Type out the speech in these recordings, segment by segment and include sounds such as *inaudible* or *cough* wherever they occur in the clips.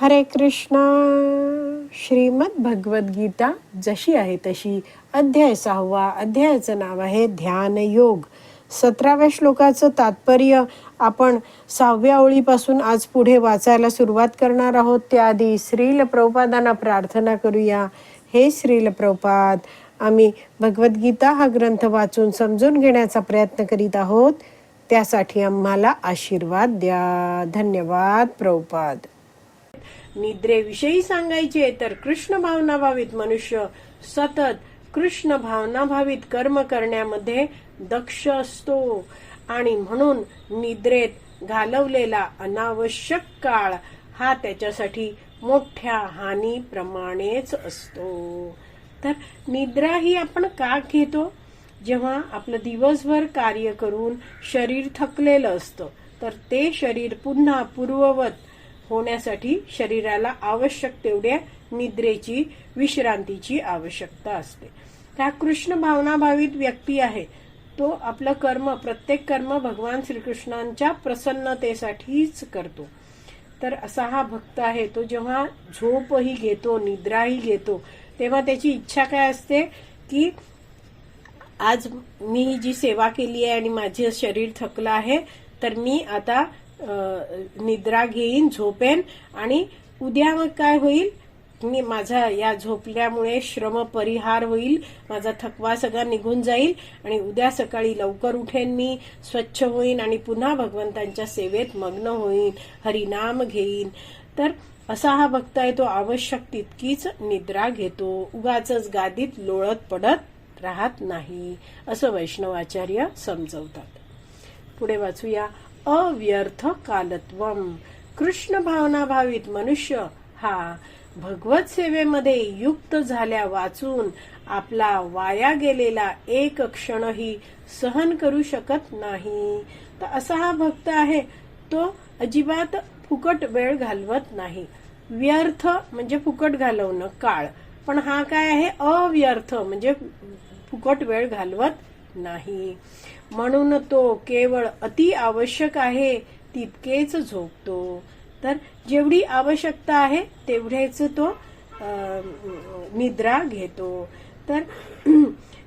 हरे कृष्णा. श्रीमद भगवद्गीता जशी आहे तशी. अध्याय सहावा अध्यायाचं नाव आहे ध्यानयोग सतराव्या श्लोकाचं तात्पर्य आपण सहाव्या ओळीपासून आज पुढे वाचायला सुरुवात करणार आहोत. त्याआधी श्रील प्रभुपादांना प्रार्थना करूया. हे श्रील प्रभुपाद आम्ही भगवद्गीता हा ग्रंथ वाचून समजून घेण्याचा प्रयत्न करीत आहोत. त्यासाठी आम्हाला आशीर्वाद द्या. धन्यवाद प्रभुपाद. निद्रेविषयी सांगायचे तर कृष्ण भावनाभावित मनुष्य सतत कृष्ण भावनाभावित कर्म करण्यामध्ये दक्ष असतो. आणि म्हणून निद्रेत घालवलेला अनावश्यक काळ हा त्याच्यासाठी मोठ्या हानीप्रमाणेच असतो. तर निद्रा ही आपण का घेतो? जेव्हा आपलं दिवसभर कार्य करून शरीर थकलेलं असतं तर ते शरीर पुन्हा पूर्ववत होण्यासाठी शरीराला आवश्यक तेवढ्या निद्रेची विश्रांतीची आवश्यकता असते. त्या कृष्ण भावनाभावित व्यक्ती आहे. तो आपलं कर्म प्रत्येक कर्म भगवान श्रीकृष्णांच्या प्रसन्नतेसाठीच करतो. तर असा हा भक्त आहे तो जेव्हा झोपही घेतो निद्राही घेतो तेव्हा त्याची इच्छा काय असते की आज मी जी सेवा केली आहे आणि माझे शरीर थकलं आहे तर मी आता निद्रा घेईन झोपेन आणि उद्या मग काय होईल? मी माझा या झोपल्यामुळे श्रम परिहार होईल माझा थकवा सगळा निघून जाईल आणि उद्या सकाळी लवकर उठेन मी स्वच्छ होईन आणि पुन्हा भगवंतांच्या सेवेत मग्न होईन हरिनाम घेईन. तर असा हा भक्त आहे तो आवश्यक तितकीच निद्रा घेतो. उगाच गादीत लोळत पडत राहत नाही असं वैष्णवाचार्य समजवतात. पुढे वाचूया. अव्यर्थ कालत्वम कृष्ण भावना भावित मनुष्य हा भगवत सेवेमध्ये युक्त झाल्या वाचून आपला वाया गेलेला एक क्षणही सहन करू शकत नाही. तर असा हा भक्त आहे तो अजिबात फुकट वेळ घालवत नाही. व्यर्थ म्हणजे फुकट घालवणं काळ. पण हा काय आहे? अव्यर्थ म्हणजे फुकट वेळ घालवत नाही. म्हणून तो केवळ अति आवश्यक आहे तितकेच झोपतो. तर जेवढी आवश्यकता आहे तेवढेच तो निद्रा घेतो. तर *clears throat*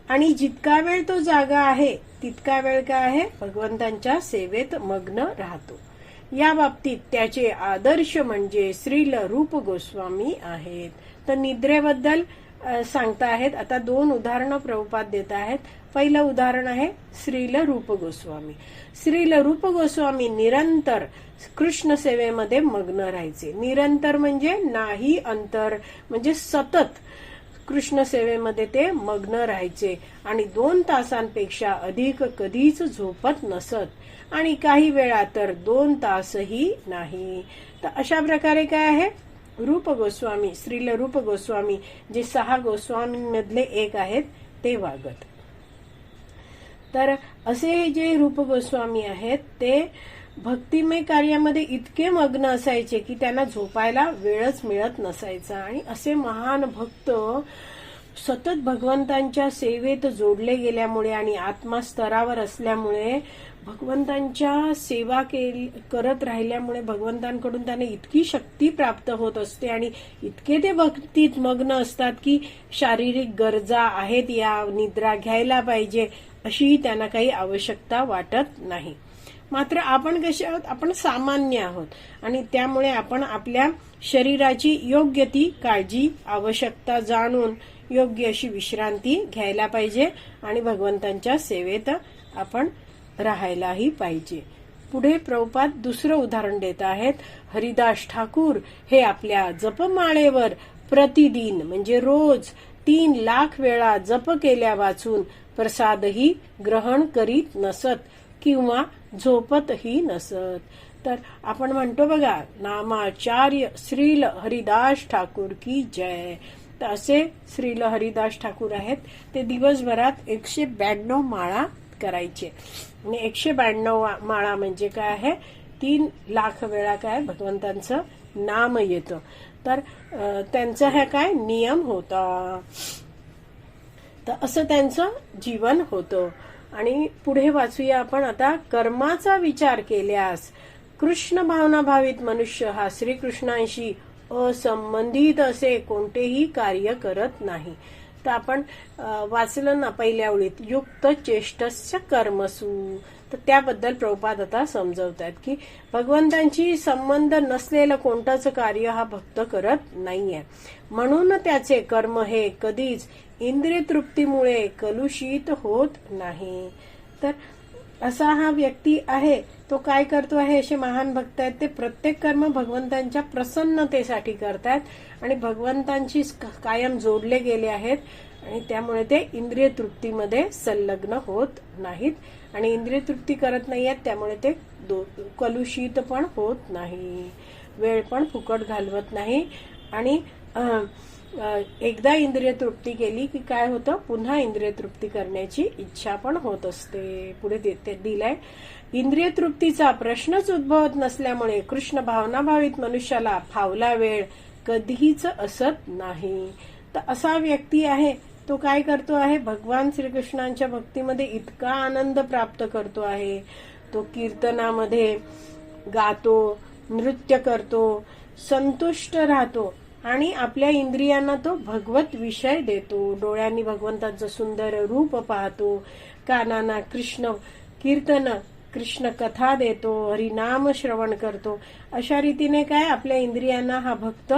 आणि जितका वेळ तो जागा आहे तितका वेळ काय आहे? भगवंतांच्या सेवेत मग्न राहतो. या बाबतीत त्याचे आदर्श म्हणजे श्रील रूप गोस्वामी आहेत. तर निद्रेबद्दल सांगता आहेत. आता दोन उदाहरणं प्रभुपात देत आहेत. पहिलं उदाहरण आहे श्रील रूप गोस्वामी. श्रील रूप गोस्वामी निरंतर कृष्ण सेवेमध्ये मग्न राहायचे. निरंतर म्हणजे नाही अंतर म्हणजे सतत कृष्ण सेवेमध्ये ते मग्न राहायचे. आणि दोन तासांपेक्षा अधिक कधीच झोपत नसत. आणि काही वेळा तर दोन तासही नाही. तर अशा प्रकारे काय आहे? रूप गोस्वामी श्रील रूप गोस्वामी जे सहा गोस्वामींमधले एक आहेत ते वागत. तर असे जे रूप गोस्वामी आहेत ते भक्तिमय कार्यामध्ये इतके मग्न असायचे की त्यांना झोपायला वेळच मिळत नसायचा. आणि असे महान भक्त सतत भगवंतांच्या सेवेत जोडले गेल्यामुळे आणि आत्मा स्तरावर असल्यामुळे भगवंतांच्या सेवा केली करत राहिल्यामुळे भगवंतांकडून त्यांना इतकी शक्ती प्राप्त होत असते आणि इतके ते भक्तीत मग्न असतात की शारीरिक गरजा आहेत या निद्रा घ्यायला पाहिजे अशी त्यांना काही आवश्यकता वाटत नाही. मात्र आपण कसे आहोत? आपण सामान्य आहोत आणि त्यामुळे आपण आपल्या शरीराची योग्य ती काळजी आवश्यकता जाणून योग्य अशी विश्रांती घ्यायला पाहिजे आणि भगवंतांच्या सेवेत आपण राहायलाही पाहिजे. पुढे प्रभुपात दुसरं उदाहरण देत आहेत. हरिदास ठाकूर हे आपल्या जपमाळेवर प्रतिदिन म्हणजे रोज तीन लाख वेळा जप केल्या वाचून प्रसादही ग्रहण करीत नसत किंवा झोपतही नसत. तर आपण म्हणतो बघा नामाचार्य श्रील हरिदास ठाकूर की जय. तर असे श्रील हरिदास ठाकूर आहेत. ते दिवसभरात एकशे ब्याण्णव माळा करायचे. आणि एकशे ब्याण्णव माळा म्हणजे काय आहे? तीन लाख वेळा काय भगवंतांचं नाम येतं. तर त्यांचा हा काय? नियम होता. तर असं त्यांचं जीवन होतं. आणि पुढे वाचूया आपण आता कर्माचा विचार केल्यास. कृष्ण भावना भावित मनुष्य हा श्रीकृष्णांशी असंबंधित असे कोणतेही कार्य करत नाही. तर आपण वाचलं ना पहिल्या ओळीत युक्त चेष्टस्य कर्मसू. तर त्याबद्दल प्रभुपाद आता समजवत आहेत की भगवंतांची संबंध नसलेलं कोणतंच कार्य हा भक्त करत नाहीये. म्हणून त्याचे कर्म हे कधीच इंद्रिय तृप्तीमुळे कलुषित होत नाही. तर असा हा व्यक्ती आहे तो काय करतो आहे असे महान भक्त आहेत ते प्रत्येक कर्म भगवंतांच्या प्रसन्नतेसाठी करतात आणि भगवंतांशी कायम जोडले गेले आहेत आणि त्यामुळे ते इंद्रिय तृप्तीमध्ये संलग्न होत नाहीत. आणि इंद्रिय तृप्ती करत नाही आहेत त्यामुळे ते दो- कलुषित पण होत नाही. वेळ पण फुकट घालवत नाही. आणि एकदा इंद्रिय तृप्ती केली की काय होतं? पुन्हा इंद्रिय तृप्ती करण्याची इच्छा पण होत असते. पुढे ते- दिलंय. इंद्रिय तृप्तीचा प्रश्नच उद्भवत नसल्यामुळे कृष्ण भावनाभावित मनुष्याला फावला वेळ कधीच असत नाही. तर असा व्यक्ती आहे तो काय करतो आहे? भगवान श्रीकृष्णांच्या भक्तीमध्ये इतका आनंद प्राप्त करतो आहे. तो कीर्तनामध्ये गातो नृत्य करतो संतुष्ट राहतो. आणि आपल्या इंद्रियांना तो भगवत विषय देतो. डोळ्यांनी भगवंताचं सुंदर रूप पाहतो. कानांना कृष्ण कीर्तन कृष्ण कथा देतो. हरिनाम श्रवण करतो. अशा रीतीने काय आपल्या इंद्रियांना हा भक्त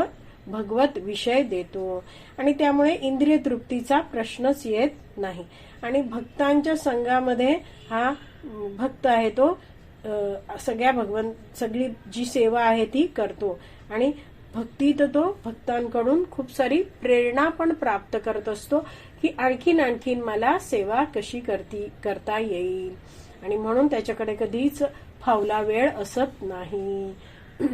भगवत विषय देतो. आणि त्यामुळे इंद्रिय तृप्तीचा प्रश्नच येत नाही. आणि भक्तांच्या संघामध्ये हा भक्त आहे तो सगळ्या भगवंत सगळी जी सेवा आहे ती करतो. आणि भक्तीत तो भक्तांकडून खूप सारी प्रेरणा पण प्राप्त करत असतो की आणखीन आणखीन मला सेवा कशी करती करता येईल. आणि म्हणून त्याच्याकडे कधीच फावला वेळ असत नाही. *clears throat*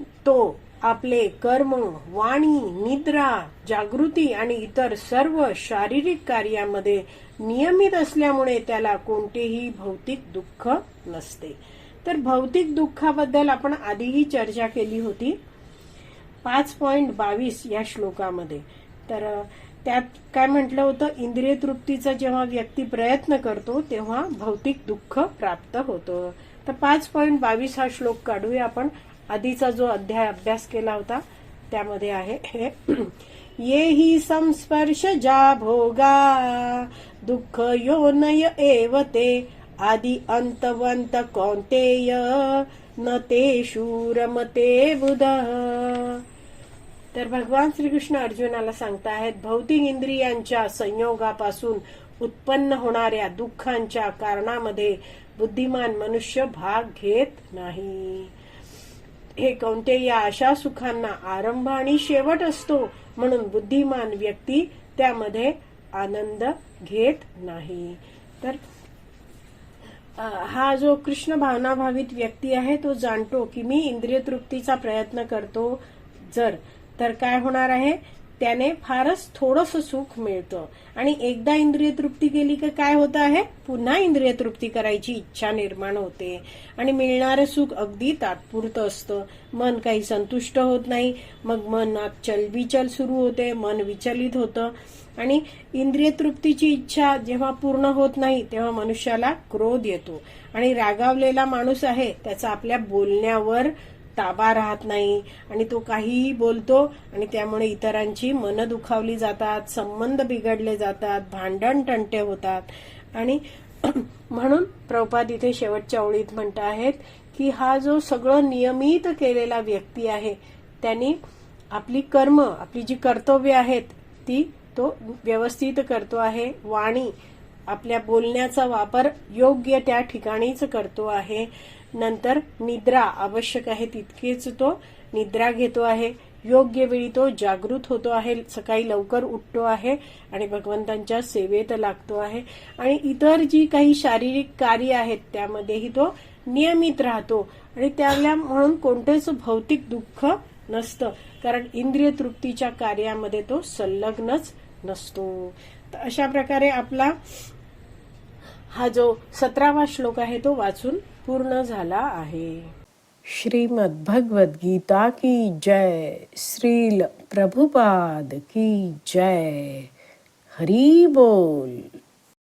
तो आपले कर्म वाणी निद्रा जागृती आणि इतर सर्व शारीरिक कार्यामध्ये नियमित असल्यामुळे त्याला कोणतेही भौतिक दुःख नसते. तर भौतिक दुःखाबद्दल आपण आधीही चर्चा केली होती. पाच पॉईंट बावीस या श्लोकामध्ये. तर त्यात काय म्हटलं होतं? इंद्रिय तृप्तीचा जेव्हा व्यक्ती प्रयत्न करतो तेव्हा भौतिक दुःख प्राप्त होतं. तर पाच पॉईंट बावीस हा श्लोक काढूया आपण. आधीचा जो अध्याय अभ्यास केला होता त्यामध्ये आहे हे ये ही संस्पर्श जा भोगा दुःख यो नय एव ते आदि अंतवंत कौंतेय न ते शूरमते बुध। तर भगवान श्रीकृष्ण अर्जुनाला सांगता आहेत भौतिक इंद्रियांच्या संयोगापासून उत्पन्न होणाऱ्या दुःखांच्या कारणामध्ये बुद्धिमान मनुष्य भाग घेत नाही. हे कोणते या अशा सुखांना आरंभ आणि शेवट असतो म्हणून बुद्धिमान व्यक्ती त्यामध्ये आनंद घेत नाही. तर हा जो कृष्ण भावनाभावित व्यक्ती आहे तो जाणतो की मी इंद्रिय तृप्तीचा प्रयत्न करतो जर तर काय होणार आहे? त्याने फारच थोडस सुख मिळतं. आणि एकदा इंद्रिय तृप्ती केली की काय होत आहे? पुन्हा इंद्रिय तृप्ती करायची इच्छा निर्माण होते. आणि मिळणारं सुख अगदी तात्पुरतं असतं. मन काही संतुष्ट होत नाही. मग मनात चलबिचल सुरू होते. मन विचलित होतं. आणि इंद्रिय तृप्तीची इच्छा जेव्हा पूर्ण होत नाही तेव्हा मनुष्याला क्रोध येतो. आणि रागावलेला माणूस आहे त्याचा आपल्या बोलण्यावर ताबा राहत नाही आणि तो काहीही बोलतो आणि त्यामुळे इतरांची मन दुखावली जातात संबंध बिघडले जातात भांडण टंटे होतात. आणि *clears throat* म्हणून प्रभुपाद इथे शेवटच्या ओळीत म्हणत आहेत की हा जो सगळं नियमित केलेला व्यक्ती आहे त्यांनी आपली कर्म आपली जी कर्तव्य आहेत ती तो व्यवस्थित करतो आहे वाणी आपल्या बोलण्याचा वापर योग्य त्या ठिकाणीच करतो आहे. नंतर निद्रा आवश्यक आहे तितकेच तो निद्रा घेतो आहे. योग्य वेळी तो जागृत होतो आहे. सकाळी लवकर उठतो आहे आणि भगवंतांच्या सेवेत लागतो आहे. आणि इतर जी काही शारीरिक कार्य आहेत त्यामध्येही तो नियमित राहतो. आणि त्याला म्हणून कोणतेच भौतिक दुःख नसतं. कारण इंद्रिय तृप्तीच्या कार्यामध्ये तो संलग्नच नसतो. तर अशा प्रकारे आपला हा जो सतरावा श्लोक आहे तो वाचून पूर्ण झाला आहे. श्रीमद भगवद गीता की जय श्रील प्रभुपाद की जय. हरी बोल.